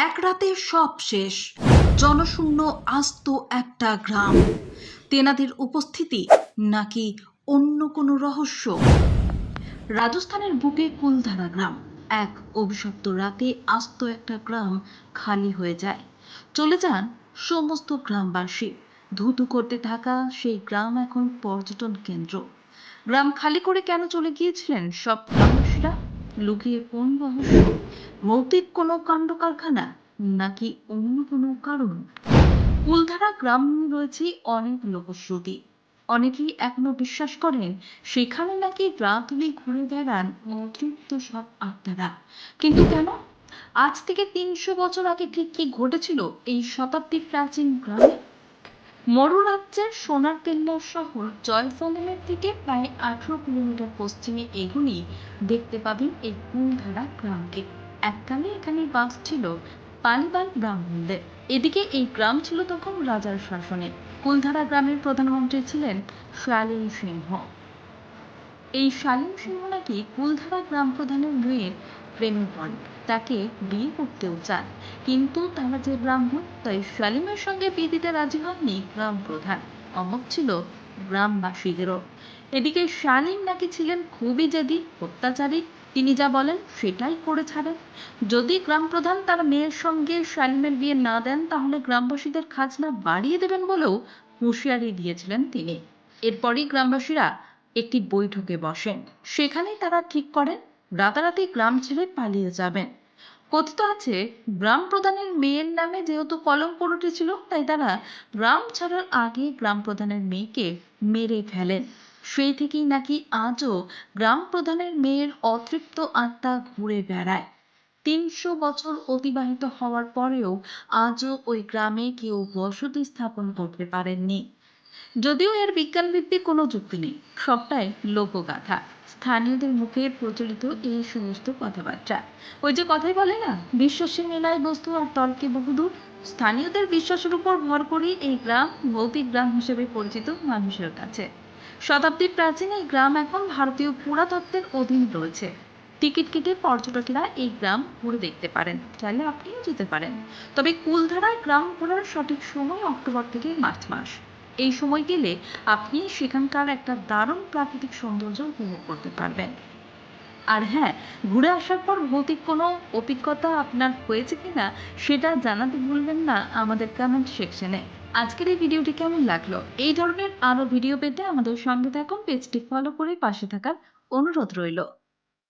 এক রাতে সব শেষ। জনশূন্য আস্ত একটা গ্রাম। তেনাদের উপস্থিতি নাকি অন্য কোনো রহস্য? রাজস্থানের বুকে কুলধারা গ্রাম। এক অভিশপ্ত রাতে আস্ত একটা গ্রাম খালি হয়ে যায়। চলে যান সমস্ত গ্রামবাসী। ধুধু করতে থাকা সেই গ্রাম এখন পর্যটন কেন্দ্র। গ্রাম খালি করে কেন চলে গিয়েছিলেন সব গ্রামবাসীরা? লুকিয়ে কোন রহস্য ভৌতিক কোনো কাণ্ড কারখানা নাকি অন্য কোনো কারণ? কুলধারা গ্রাম রয়েছে অনেক লোকশ্রুতি। অনেকেই এখনও বিশ্বাস করেন সেখানে নাকি রাতুলি ঘুরে বেড়ান অতৃপ্ত সব আত্মারা। কিন্তু কেন? আজ থেকে তিনশো বছর আগে ঠিক কি ঘটেছিল এই শতাব্দী প্রাচীন গ্রামে? মরুরাজ্যের সোনার কেল্লার শহর জয়সলমের থেকে প্রায় আঠেরো কিলোমিটার পশ্চিমে এগুলি দেখতে পাবেন এই কুলধারা গ্রামকে। এককালে এখানে বাস ছিল পালিবাল ব্রাহ্মণদের। এদিকে এই গ্রাম ছিল তখন রাজার শাসনে কুলধারা গ্রামের প্রধানমন্ত্রী ছিলেন শালীন সিংহ। এই শালীন সিংহ নাকি কুলধারা গ্রাম প্রধানের মেয়ের প্রেমে পড়ে। তাকে বিয়ে করতেও চান। কিন্তু তারা যে ব্রাহ্মণ, তাই শালিমের সঙ্গে বিয়ে দিতে রাজি হননি গ্রাম প্রধান। অমক ছিল গ্রামবাসীদেরও। এদিকে শালিম নাকি ছিলেন খুবই জেদি, অত্যাচারী। তিনি যা বলেন সেটাই করে ছাড়েন। যদি গ্রাম প্রধান তার মেয়ের সঙ্গে শালিমের বিয়ে না দেন, তাহলে গ্রামবাসীদের খাজনা বাড়িয়ে দেবেন বলেও হুঁশিয়ারি দিয়েছিলেন তিনি। এরপরই গ্রামবাসীরা একটি বৈঠকে বসেন। সেখানেই তারা ঠিক করেন, রাতারাতি গ্রাম ছেড়ে পালিয়ে যাবেন। কথিত আছে, গ্রাম প্রধানের মেয়ের নামে যেহেতু কলম কলঙ্ক ছিল, তাই তারা গ্রাম ছাড়ার আগে গ্রাম প্রধানের মেয়েকে মেরে ফেলেন। সেই থেকেই নাকি আজও গ্রাম প্রধানের মেয়ের অতৃপ্ত আত্মা ঘুরে বেড়ায়। তিনশো বছর অতিবাহিত হওয়ার পরেও আজও ওই গ্রামে কেউ বসতি স্থাপন করতে পারেননি। যদিও এর বিজ্ঞানভিত্তিক কোনো যুক্তি নেই, সবটাই লোকগাথা স্থানীয়দের মুখে প্রচলিত এই সমস্ত কথাবার্তা। ওই যে কথাই বলে না বিশ্বাসে মেলায় বস্তু আর তর্কে বহুদূর। স্থানীয়দের বিশ্বাসের উপর ভর করেই এই গ্রাম ভৌতিক গ্রাম হিসেবে পরিচিত মানুষের কাছে। শতাব্দী প্রাচীন এই গ্রাম এখন ভারতীয় পুরাতত্ত্বের অধীন রয়েছে। টিকিট কেটে পর্যটকেরা এই গ্রাম ঘুরে দেখতে পারেন, চাইলে আপনিও যেতে পারেন। তবে কুলধারায় গ্রাম ঘোরার সঠিক সময় অক্টোবর থেকে মার্চ মাস। এই সময় গেলে আপনি সেখানকার একটা দারুণ প্রাকৃতিক সৌন্দর্য উপভোগ করতে পারবেন। আর হ্যাঁ ঘুরে আসার পর ভৌতিক কোনো অভিজ্ঞতা আপনার হয়েছে কিনা সেটা জানাতে ভুলবেন না আমাদের কমেন্ট সেকশনে আজকের এই ভিডিওটি কেমন লাগল? এই ধরনের আরও ভিডিও পেতে আমাদের সঙ্গে থাকুন পেজটি ফলো করে পাশে থাকার অনুরোধ রইল।